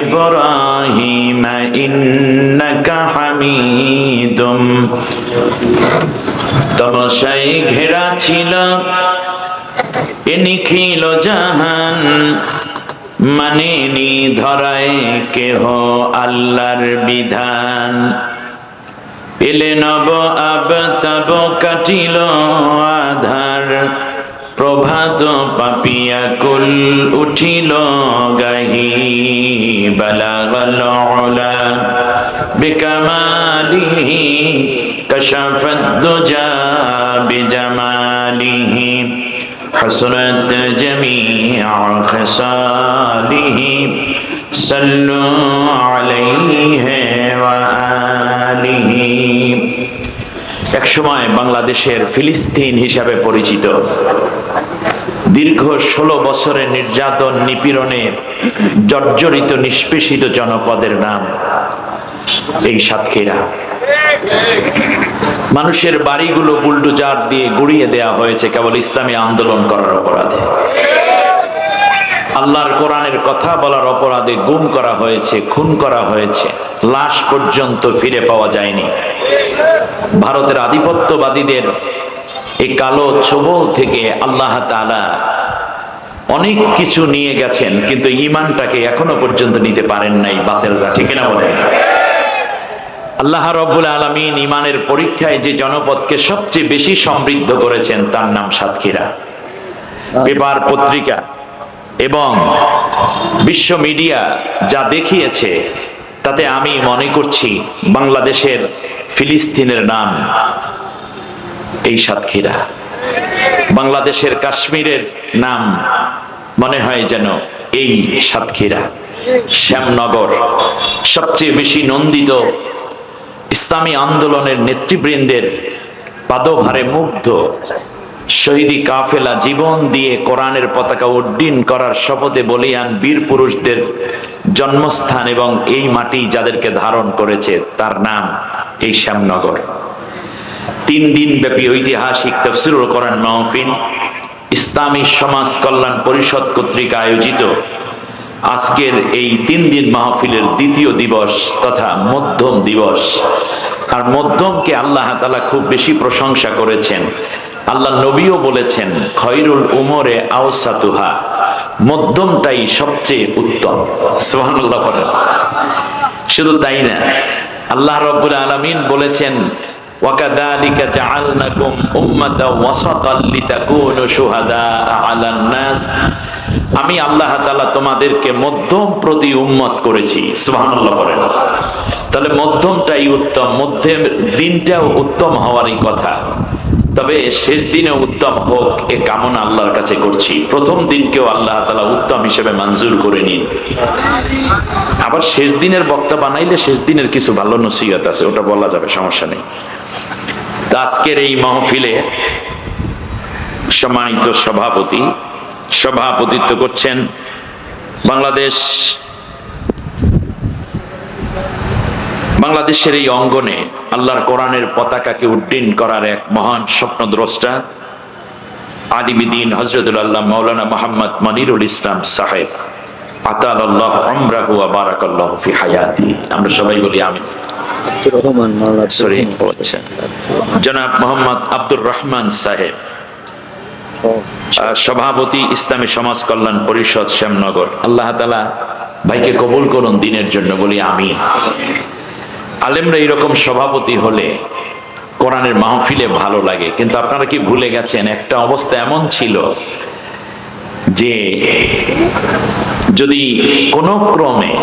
إبراهيم إنك حميد তমসাই ঘেরা ছিল এ নিখিল জাহান মানেনি ধরায় কেহ আল্লাহর বিধান এলে নব আব তব কাটিল আধার প্রভাত পাপিয়া কুল উঠিল গাহি বালাগল উলা বিকামালিহি কশফত দুজা বিজামালিহি حسنت جميع خصاله صلوا عليه وآله এক সময় বাংলাদেশের ফিলিস্তিন হিসাবে পরিচিত দীর্ঘ ষোলো বছরের নির্যাতন নিপীড়নে জর্জরিত নিষ্পেষিত জনপদের নাম এই সাতক্ষীরা। মানুষের বাড়িগুলো বুলডোজার দিয়ে গুড়িয়ে দেয়া হয়েছে কেবল ইসলামী আন্দোলন করার অপরাধে। আল্লাহর কোরআনের কথা বলার অপরাধে গুম করা হয়েছে, খুন করা হয়েছে। লাশ পর্যন্ত ফিরে পাওয়া যায়নি। ভারতের আধিপত্যবাদীদের এই কালো ছবল থেকে আল্লাহ তাআলা অনেক কিছু নিয়ে গেছেন কিন্তু ইমানটাকে এখনও পর্যন্ত নিতে পারেন নাই বাতেলরা ঠিক না বলেন? আল্লাহ রব্বুল আলমিন ইমানের পরীক্ষায় যে জনপদকে সবচেয়ে বেশি সমৃদ্ধ করেছেন তার নাম সাতক্ষীরা। পেপার পত্রিকা এবং বিশ্ব মিডিয়া যা দেখিয়েছে তাতে আমি মনে করছি বাংলাদেশের ফিলিস্তিনের নাম এই সাতক্ষীরা। বাংলাদেশের কাশ্মীরের নাম মনে হয় যেন এই সাতক্ষীরা। শ্যামনগর, সবচেয়ে বেশি নন্দিত ইসলামী আন্দোলনের নেতৃবৃন্দের পাদভারে মুগ্ধ শহীদি কাফেলা জীবন দিয়ে কোরআনের পতাকা উড্ডীন করার শপথে বলিয়ান বীর পুরুষদের জন্মস্থান এবং এই মাটি যাদেরকে ধারণ করেছে তার নাম এই শ্যামনগর। তিন দিন ব্যাপী ঐতিহাসিক তফসিরুল কোরআন মাহফিল ইসলামী সমাজ কল্যাণ পরিষদ কর্তৃক আয়োজিত আজকের এই তিন দিন মাহফিলের দ্বিতীয় দিবস তথা মধ্যম দিবস। আর মধ্যমকে আল্লাহ তালা খুব বেশি প্রশংসা করেছেন। আল্লাহ নবীও বলেছেন, খৈরুল উমরে আওসাতুহা। মধ্যমটাই সবচেয়ে উত্তম। সুবহানাল্লাহ বলেন শুধু তাই না, আল্লাহ রব্বুল আলামিন বলেছেন আমি আল্লাহ তাআলা তোমাদেরকে মধ্যম প্রতি উম্মত করেছি, সুবহানাল্লাহ বলেন। তাহলে মধ্যমটাই উত্তম দিনটাও উত্তম হওয়ারই কথা। তবে শেষ দিনে উত্তম হোক, এ কামনা আল্লাহর কাছে করছি। প্রথম দিনকেও আল্লাহ তালা উত্তম হিসেবে মঞ্জুর করে নিন। আবার শেষ দিনের বক্তা বানাইলে শেষ দিনের কিছু ভালো নসিহত আছে, ওটা বলা যাবে, সমস্যা নেই। আজকের এই মহফিলে সম্মানিত সভাপতি, সভাপতিত্ব করছেন বাংলাদেশ, বাংলাদেশের এই অঙ্গনে আল্লাহর কোরআনের পতাকাকে উড্ডীন করার এক মহান স্বপ্নদ্রষ্টা আলিমিদ্দিন হজরতুল আল্লাহ মৌলানা মোহাম্মদ মনিরুল ইসলাম সাহেব। আতাল আল্লাহ আমরাহু বারাকাল্লাহ ফি হায়াতি। আমরা সবাই বলি আমিন। আব্দুর রহমান সরি আচ্ছা। জনাব মোহাম্মদ আব্দুর রহমান সাহেব। সভাপতি ইসলামী সমাজ কল্যাণ পরিষদ শ্যামনগর। আল্লাহ তালা ভাইকে কবুল করুন দিনের জন্য বলি আমি আলেমরা এরকম সভাপতি হলে কোরআনের মাহফিলে ভালো লাগে কিন্তু আপনারা কি ভুলে গেছেন একটা অবস্থা এমন ছিল যে যদি কোনো ক্রমে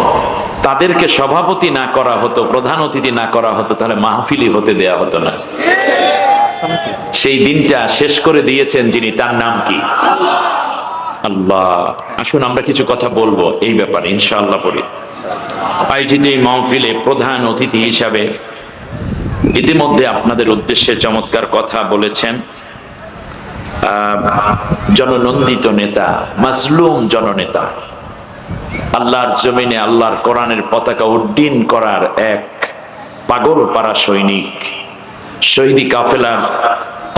তাদেরকে সভাপতি না করা হতো, প্রধান অতিথি না করা হতো, তাহলে মাহফিলই হতে দেয়া হতো না। সেই দিনটা শেষ করে দিয়েছেন যিনি, তার নাম কি? আল্লাহ। আসুন, আমরা কিছু কথা বলব এই ব্যাপারে, ইনশাআল্লাহ পড়ি। আয়োজিত মাহফিলে প্রধান অতিথি হিসাবে ইতিমধ্যে আপনাদের উদ্দেশ্যে চমৎকার কথা বলেছেন জননন্দিত নেতা, মাজলুম জননেতা আল্লাহর জমিনে, আল্লাহর কোরআনের পতাকা উড্ডীন করার এক পাগল পাড়া সৈনিক। শহীদি কাফেলার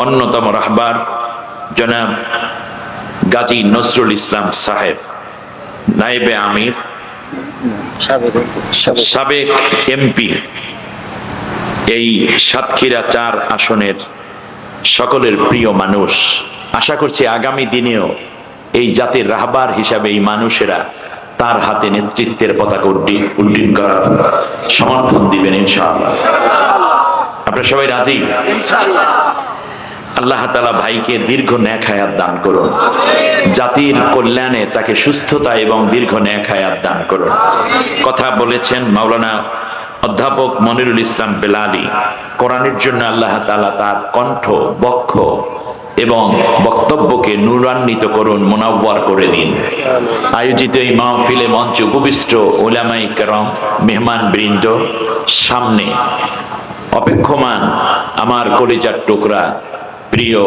অন্যতম রাহবার, জনাব গাজী নজরুল ইসলাম সাহেব। নাইবে আমির, সাবেক এমপি। এই সাতক্ষীরা চার আসনের সকলের প্রিয় মানুষ। আশা করছি আগামী দিনেও এই জাতির রাহবার হিসাবে এই মানুষেরা তার হাতে নেতৃত্বের পতাকা উড্ডীন উড্ডীন করার সমর্থন দিবেন ইনশাআল্লাহ। আপনারা সবাই রাজি? আল্লাহ তালা ভাইকে দীর্ঘ ন্যাক হায়াত দান করুন। জাতির কল্যাণে তাকে সুস্থতা এবং দীর্ঘ ন্যাক হায়াত দান করুন। কথা বলেছেন মাওলানা অধ্যাপক মনিরুল ইসলাম বেলালি। কোরআনের জন্য আল্লাহ তালা তার কণ্ঠ বক্ষ এবং বক্তব্যকে নূরান্বিত করুন মোনাব্বার করে দিন। আয়োজিত এই মাহফিলে মঞ্চে উপবিষ্ট ওলামাই করম, মেহমান বৃন্দ, সামনে অপেক্ষমান আমার কলিজার টুকরা, প্রিয়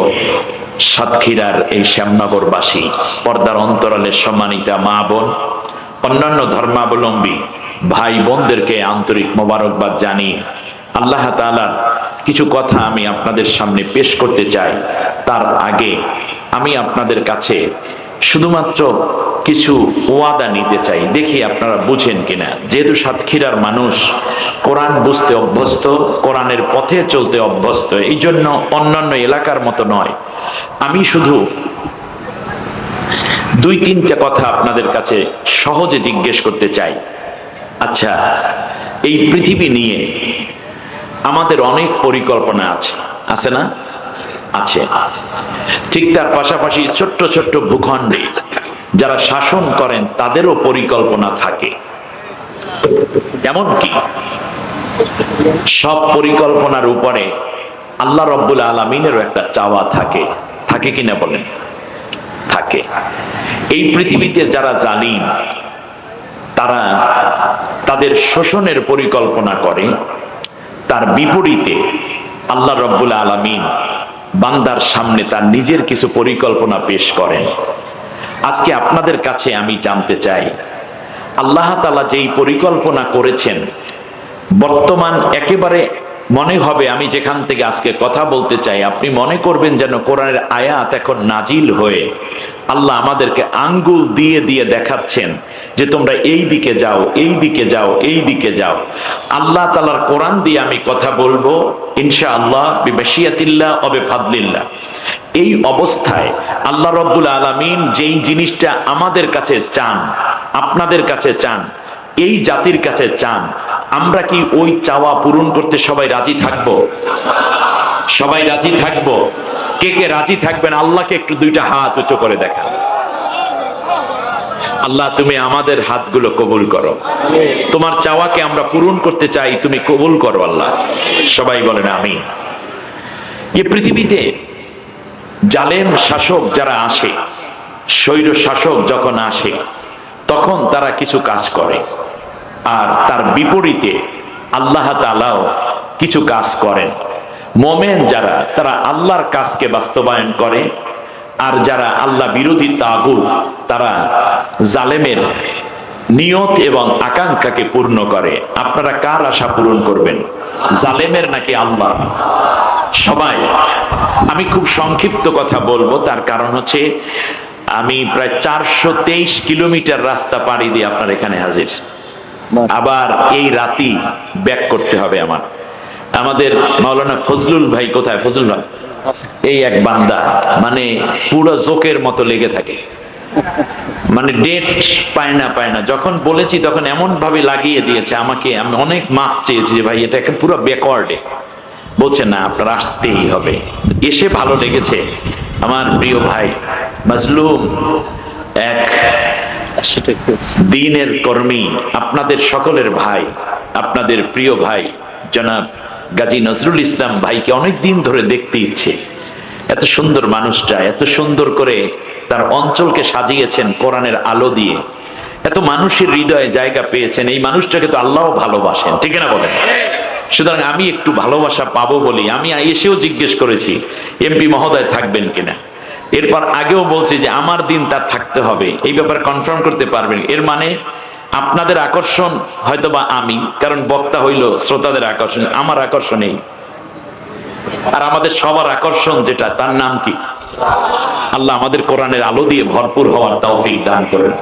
সাতক্ষীরার এই শ্যামনগরবাসী, পর্দার অন্তরালের সম্মানিতা মা বোন, অন্যান্য ধর্মাবলম্বী ভাই বোনদেরকে আন্তরিক মোবারকবাদ জানিয়ে আল্লাহ তাআলার কিছু কথা আমি আপনাদের সামনে পেশ করতে চাই। তার আগে আমি আপনাদের কাছে শুধুমাত্র কিছু ওয়াদা নিতে চাই। দেখি আপনারা বুঝেন কিনা। যেহেতু সাতক্ষীরার মানুষ, কোরআন বুঝতে অভ্যস্ত, কোরআনের পথে চলতে অভ্যস্ত এই জন্য অন্যান্য এলাকার মতো নয়। আমি শুধু দুই তিনটা কথা আপনাদের কাছে সহজে জিজ্ঞেস করতে চাই। আচ্ছা এই পৃথিবী নিয়ে আমাদের অনেক পরিকল্পনা আছে। আছে না? আছে। ঠিক তার পাশাপাশি ছোট্ট ছোট্ট ভূখণ্ডে যারা শাসন করেন, তাদেরও পরিকল্পনা থাকে। এমনকি সব পরিকল্পনার উপরে আল্লাহ রব্বুল আলমিনেরও একটা চাওয়া থাকে। থাকে কিনা বলেন? থাকে। এই পৃথিবীতে যারা জালিম, তারা তাদের শোষণের পরিকল্পনা করে তার বিপরীতে আল্লাহ রব্বুল আলমিন বান্দার সামনে তার নিজের কিছু পরিকল্পনা পেশ করেন। আজকে আপনাদের কাছে আমি জানতে চাই, আল্লাহ তালা যেই পরিকল্পনা করেছেন, বর্তমান একেবারে মনে হবে আমি যেখান থেকে আজকে কথা বলতে চাই, আপনি মনে করবেন যেন কোরআনের আয়াত এখন নাজিল হয়ে আল্লাহ আমাদেরকে আঙ্গুল দিয়ে দিয়ে দেখাচ্ছেন যে তোমরা এই দিকে যাও, এই দিকে যাও, এই দিকে যাও। আল্লাহ তালার কোরআন দিয়ে আমি কথা বলব ইনশা আল্লাহ বিবাসিয়াতিল্লাহ অবে ফাদলিল্লাহ এই অবস্থায় আল্লাহ রব্বুল আলমিন যেই জিনিসটা আমাদের কাছে চান, আপনাদের কাছে চান, এই জাতির কাছে চান, আমরা কি ওই চাওয়া পূরণ করতে সবাই রাজি থাকব? সবাই রাজি থাকব। কে কে রাজি থাকবেন, আল্লাহকে একটু দুইটা হাত উঁচু করে দেখা আল্লাহ, তুমি আমাদের হাতগুলো কবুল করো। তোমার চাওয়াকে আমরা পূরণ করতে চাই, তুমি কবুল করো আল্লাহ। সবাই বলেন আমি এ পৃথিবীতে জালেম শাসক যারা আসে, স্বৈর শাসক যখন আসে, তখন তারা কিছু কাজ করে। আর তার বিপরীতে আল্লাহ তালাও কিছু কাজ করেন। মোমেন যারা তারা আল্লাহর কাজকে বাস্তবায়ন করে আর যারা আল্লাহ বিরোধী তাগুত তারা জালেমের নিয়ত এবং আকাঙ্ক্ষাকে পূর্ণ করে। আপনারা কার আশা পূরণ করবেন? জালেমের নাকি আল্লাহ সবাই আমি খুব সংক্ষিপ্ত কথা বলব তার কারণ হচ্ছে আমি প্রায় চারশো তেইশ কিলোমিটার রাস্তা পাড়ি দিয়ে আপনার এখানে হাজির। আবার এই রাতি ব্যাক করতে হবে আমার। আমাদের মাওলানা ফজলুল ভাই কোথায়? ফজলুল ভাই। এই এক বান্দা মানে পুরো জোকের মতো লেগে থাকে। মানে ডেট পায় না পায় না। যখন বলেছি তখন এমন ভাবে লাগিয়ে দিয়েছে আমাকে। আমি অনেক মাপ চেয়েছি যে ভাই, এটা পুরো ব্যাকওয়ার্ডে বলছে, না, আপনার আসতেই হবে। এসে ভালো লেগেছে। আমার প্রিয় ভাই, মাজলুম এক দিনের কর্মী, আপনাদের সকলের ভাই, আপনাদের প্রিয় ভাই, জনাব গাজী নজরুল ইসলাম ভাইকে অনেক দিন ধরে দেখতে ইচ্ছে। এত সুন্দর মানুষটা, এত সুন্দর করে তার অঞ্চলকে সাজিয়েছেন কোরআনের আলো দিয়ে। এত মানুষের হৃদয়ে জায়গা পেয়েছেন, এই মানুষটাকে তো আল্লাহ ভালোবাসেন, ঠিক না বলেন? সুতরাং আমি একটু ভালোবাসা পাবো বলি, আমি এসেও জিজ্ঞেস করেছি এমপি মহোদয় থাকবেন কিনা? এরপর আগেও বলছি যে, আমার দিন তার থাকতে হবে, এই ব্যাপারে কনফার্ম করতে পারবেন। এর মানে আপনাদের আকর্ষণ হয়তো বা আমি, কারণ বক্তা হইল শ্রোতাদের আকর্ষণ, আমার আকর্ষণ এই। আর আমাদের সবার আকর্ষণ যেটা, তার নাম কি? আল্লাহ আমাদের কোরআনের আলো দিয়ে ভরপুর হওয়ার তৌফিক দান করেন।